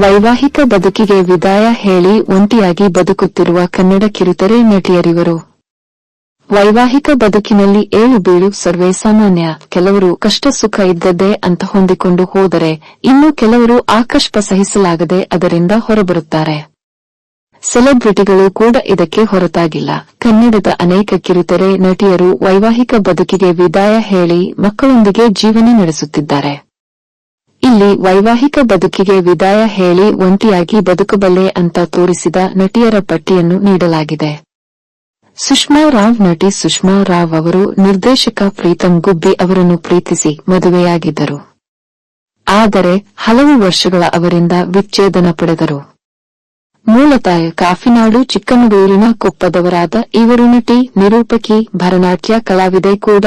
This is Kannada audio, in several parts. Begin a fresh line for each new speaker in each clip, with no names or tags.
ವೈವಾಹಿಕ ಬದುಕಿಗೆ ವಿದಾಯ ಹೇಳಿ ಒಂಟಿಯಾಗಿ ಬದುಕುತ್ತಿರುವ ಕನ್ನಡ ಕಿರುತೆರೆ ನಟಿಯರಿವರು. ವೈವಾಹಿಕ ಬದುಕಿನಲ್ಲಿ ಏಳು ಬೀಳು ಸರ್ವೇ ಸಾಮಾನ್ಯ. ಕೆಲವರು ಕಷ್ಟ ಸುಖ ಇದ್ದದ್ದೇ ಅಂತ ಹೊಂದಿಕೊಂಡು ಹೋದರೆ ಇನ್ನು ಕೆಲವರು ಆಕಷ್ಪ ಸಹಿಸಲಾಗದೆ ಅದರಿಂದ ಹೊರಬರುತ್ತಾರೆ. ಸೆಲೆಬ್ರಿಟಿಗಳು ಕೂಡ ಇದಕ್ಕೆ ಹೊರತಾಗಿಲ್ಲ. ಕನ್ನಡದ ಅನೇಕ ಕಿರುತೆರೆ ನಟಿಯರು ವೈವಾಹಿಕ ಬದುಕಿಗೆ ವಿದಾಯ ಹೇಳಿ ಮಕ್ಕಳೊಂದಿಗೆ ಜೀವನ ನಡೆಸುತ್ತಿದ್ದಾರೆ. ಇಲ್ಲಿ ವೈವಾಹಿಕ ಬದುಕಿಗೆ ವಿದಾಯ ಹೇಳಿ ಒಂಟಿಯಾಗಿ ಬದುಕಬಲ್ಲೆ ಅಂತ ತೋರಿಸಿದ ನಟಿಯರ ಪಟ್ಟಿಯನ್ನು ನೀಡಲಾಗಿದೆ. ಸುಷ್ಮಾ ರಾವ್ ನಟಿ ಸುಷ್ಮಾ ರಾವ್ ಅವರು ನಿರ್ದೇಶಕ ಪ್ರೀತಂ ಗುಬ್ಬಿ ಅವರನ್ನು ಪ್ರೀತಿಸಿ ಮದುವೆಯಾಗಿದ್ದರು. ಆದರೆ ಹಲವು ವರ್ಷಗಳ ಅವರಿಂದ ವಿಚ್ಛೇದನ ಪಡೆದರು. ಮೂಲತಃ ಕಾಫಿನಾಡು ಚಿಕ್ಕಮಗಳೂರಿನ ಕೊಪ್ಪದವರಾದ ಇವರು ನಟಿ ನಿರೂಪಕಿ ಭರನಾಟ್ಯ ಕಲಾವಿದೆ ಕೂಡ.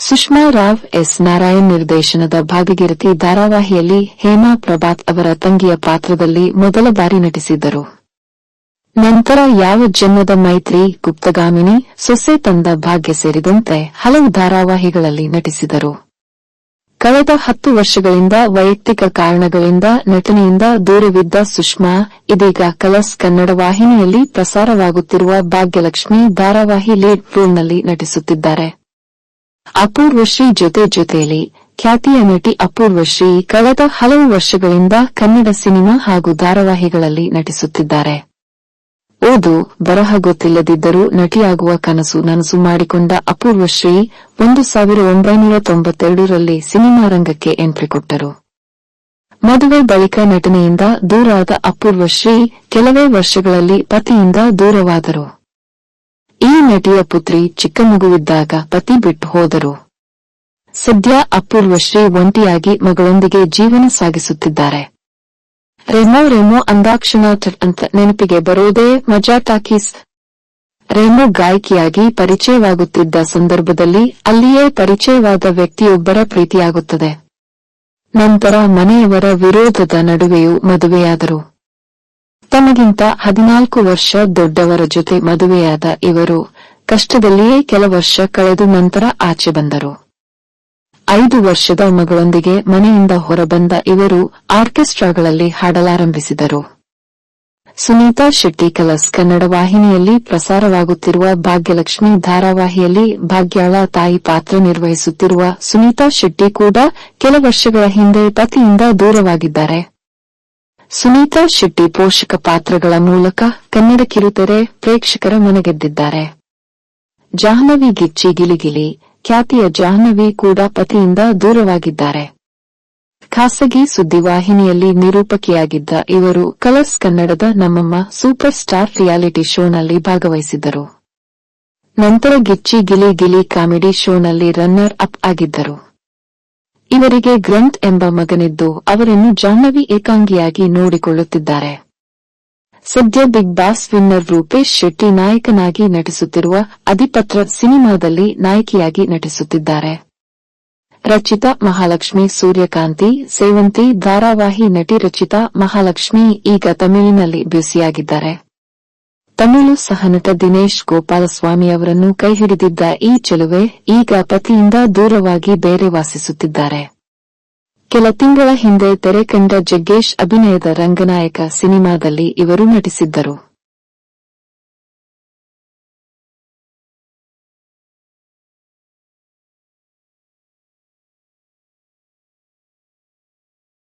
ಸುಷ್ಮಾ ರಾವ್ ಎಸ್. ನಾರಾಯಣ್ ನಿರ್ದೇಶನದ ಭಾಗೀರಥಿ ಧಾರಾವಾಹಿಯಲ್ಲಿ ಹೇಮಾ ಪ್ರಭಾತ್ ಅವರ ತಂಗಿಯ ಪಾತ್ರದಲ್ಲಿ ಮೊದಲ ಬಾರಿ ನಟಿಸಿದ್ದರು. ನಂತರ ಯಾವ ಜನ್ಮದ ಮೈತ್ರಿ, ಗುಪ್ತಗಾಮಿನಿ, ಸೊಸೆ ತಂದ ಭಾಗ್ಯ ಸೇರಿದಂತೆ ಹಲವು ಧಾರಾವಾಹಿಗಳಲ್ಲಿ ನಟಿಸಿದರು. ಕಳೆದ ಹತ್ತು ವರ್ಷಗಳಿಂದ ವೈಯಕ್ತಿಕ ಕಾರಣಗಳಿಂದ ನಟನೆಯಿಂದ ದೂರವಿದ್ದ ಸುಷ್ಮಾ, ಇದೀಗ ಕಲರ್ಸ್ ಕನ್ನಡ ವಾಹಿನಿಯಲ್ಲಿ ಪ್ರಸಾರವಾಗುತ್ತಿರುವ ಭಾಗ್ಯಲಕ್ಷ್ಮಿ ಧಾರಾವಾಹಿ ಲೀಡ್ ರೋಲ್ನಲ್ಲಿ ನಟಿಸುತ್ತಿದ್ದಾರೆ. ಅಪೂರ್ವಶ್ರೀ ಜೊತೆ ಜೊತೆಯಲ್ಲಿ ಖ್ಯಾತಿಯ ನಟಿ ಅಪೂರ್ವಶ್ರೀ ಕಳೆದ ಹಲವು ವರ್ಷಗಳಿಂದ ಕನ್ನಡ ಸಿನಿಮಾ ಹಾಗೂ ಧಾರಾವಾಹಿಗಳಲ್ಲಿ ನಟಿಸುತ್ತಿದ್ದಾರೆ. ಓದು ಬರಹ ಗೊತ್ತಿಲ್ಲದಿದ್ದರೂ ನಟಿಯಾಗುವ ಕನಸು ನನಸು ಮಾಡಿಕೊಂಡ ಅಪೂರ್ವಶ್ರೀ ಒಂದು ಸಾವಿರ ಒಂಬೈನೂರ ತೊಂಬತ್ತೆರಡರಲ್ಲಿ ಸಿನಿಮಾ ರಂಗಕ್ಕೆ ಎಂಟ್ರಿ ಕೊಟ್ಟರು. ಮದುವೆ ಬಳಿಕ ನಟನೆಯಿಂದ ದೂರಾದ ಅಪೂರ್ವಶ್ರೀ ಕೆಲವೇ ವರ್ಷಗಳಲ್ಲಿ ಪತಿಯಿಂದ ದೂರವಾದರು. ಈ ನಟಿಯ ಪುತ್ರಿ ಚಿಕ್ಕ ಮಗುವಿದ್ದಾಗ ಪತಿ ಬಿಟ್ಟು ಹೋದರು. ಸದ್ಯ ಅಪೂರ್ವಶ್ರೀ ಒಂಟಿಯಾಗಿ ಮಗಳೊಂದಿಗೆ ಜೀವನ ಸಾಗಿಸುತ್ತಿದ್ದಾರೆ. ರೆಮೋ ರೆಮೋ ಅಂದಾಕ್ಷಣ ಅಂತ ನೆನಪಿಗೆ ಬರೋದೇ ಮಜಾ ಟಾಕೀಸ್. ರೆಮೋ ಗಾಯಕಿಯಾಗಿ ಪರಿಚಯವಾಗುತ್ತಿದ್ದ ಸಂದರ್ಭದಲ್ಲಿ ಅಲ್ಲಿಯೇ ಪರಿಚಯವಾದ ವ್ಯಕ್ತಿಯೊಬ್ಬರ ಪ್ರೀತಿಯಾಗುತ್ತದೆ. ನಂತರ ಮನೆಯವರ ವಿರೋಧದ ನಡುವೆಯೂ ಮದುವೆಯಾದರು. ತಮಗಿಂತ ಹದಿನಾಲ್ಕು ವರ್ಷ ದೊಡ್ಡವರ ಜೊತೆ ಮದುವೆಯಾದ ಇವರು ಕಷ್ಟದಲ್ಲಿಯೇ ಕೆಲ ವರ್ಷ ಕಳೆದು ನಂತರ ಆಚೆ ಬಂದರು. ಐದು ವರ್ಷದ ಮಗಳೊಂದಿಗೆ ಮನೆಯಿಂದ ಹೊರಬಂದ ಇವರು ಆರ್ಕೆಸ್ಟ್ರಾಗಳಲ್ಲಿ ಹಾಡಲಾರಂಭಿಸಿದರು. ಸುನೀತಾ ಶೆಟ್ಟಿ ಕಲಸ್ ಕನ್ನಡ ವಾಹಿನಿಯಲ್ಲಿ ಪ್ರಸಾರವಾಗುತ್ತಿರುವ ಭಾಗ್ಯಲಕ್ಷ್ಮಿ ಧಾರಾವಾಹಿಯಲ್ಲಿ ಭಾಗ್ಯಾಳ ತಾಯಿ ಪಾತ್ರ ನಿರ್ವಹಿಸುತ್ತಿರುವ ಸುನೀತಾ ಶೆಟ್ಟಿ ಕೂಡ ಕೆಲ ವರ್ಷಗಳ ಹಿಂದೆ ಪತಿಯಿಂದ ದೂರವಾಗಿದ್ದಾರೆ. ಸುನೀತಾ ಶೆಟ್ಟಿ ಪೋಷಕ ಪಾತ್ರಗಳ ಮೂಲಕ ಕನ್ನಡ ಕಿರುತೆರೆ ಪ್ರೇಕ್ಷಕರ ಮನಗೆದ್ದಿದ್ದಾರೆ. ಜಾಹ್ನವಿ ಗಿಚ್ಚಿ ಗಿಲಿಗಿಲಿ ಖ್ಯಾತಿಯ ಜಾಹ್ನವಿ ಕೂಡ ಪತಿಯಿಂದ ದೂರವಾಗಿದ್ದಾರೆ. ಖಾಸಗಿ ಸುದ್ದಿವಾಹಿನಿಯಲ್ಲಿ ನಿರೂಪಕಿಯಾಗಿದ್ದ ಇವರು ಕಲರ್ಸ್ ಕನ್ನಡದ ನಮ್ಮಮ್ಮ ಸೂಪರ್ ಸ್ಟಾರ್ ರಿಯಾಲಿಟಿ ಶೋನಲ್ಲಿ ಭಾಗವಹಿಸಿದ್ದರು. ನಂತರ ಗಿಚ್ಚಿ ಗಿಲಿ ಗಿಲಿ ಕಾಮಿಡಿ ಶೋನಲ್ಲಿ ರನ್ನರ್ ಅಪ್ ಆಗಿದ್ದರು. ಇವರಿಗೆ ಗ್ರಂಥ್ ಎಂಬ ಮಗನಿದ್ದು ಅವರನ್ನು ಜಾಹ್ನವಿ ಏಕಾಂಗಿಯಾಗಿ ನೋಡಿಕೊಳ್ಳುತ್ತಿದ್ದಾರೆ. ಸದ್ಯ Bigg Boss winner Roopesh Shetty ನಾಯಕನಾಗಿ ನಟಿಸುತ್ತಿರುವ ಅಧಿಪತ್ರ ಸಿನಿಮಾದಲ್ಲಿ ನಾಯಕಿಯಾಗಿ ನಟಿಸುತ್ತಿದ್ದಾರೆ. ರಚಿತಾ ಮಹಾಲಕ್ಷ್ಮಿ ಸೂರ್ಯಕಾಂತಿ, ಸೇವಂತಿ, ಧಾರಾವಾಹಿ ನಟಿ ರಚಿತಾ ಮಹಾಲಕ್ಷ್ಮಿ ಈಗ ತಮಿಳಿನಲ್ಲಿ ಬ್ಯುಸಿಯಾಗಿದ್ದಾರೆ. ತಮಿಳು ಸಹನಟ ದಿನೇಶ್ ಗೋಪಾಲಸ್ವಾಮಿ ಅವರನ್ನು ಕೈಹಿಡಿದಿದ್ದ ಈ ಚೆಲುವೆ ಈಗ ಪತಿಯಿಂದ ದೂರವಾಗಿ ಬೇರೆ ವಾಸಿಸುತ್ತಿದ್ದಾರೆ. ಕೆಲ ತಿಂಗಳ ಹಿಂದೆ ತೆರೆ ಕಂಡ ಜಗ್ಗೇಶ್ ಅಭಿನಯದ ರಂಗನಾಯಕ ಸಿನಿಮಾದಲ್ಲಿ ಇವರು ನಟಿಸಿದ್ದರು.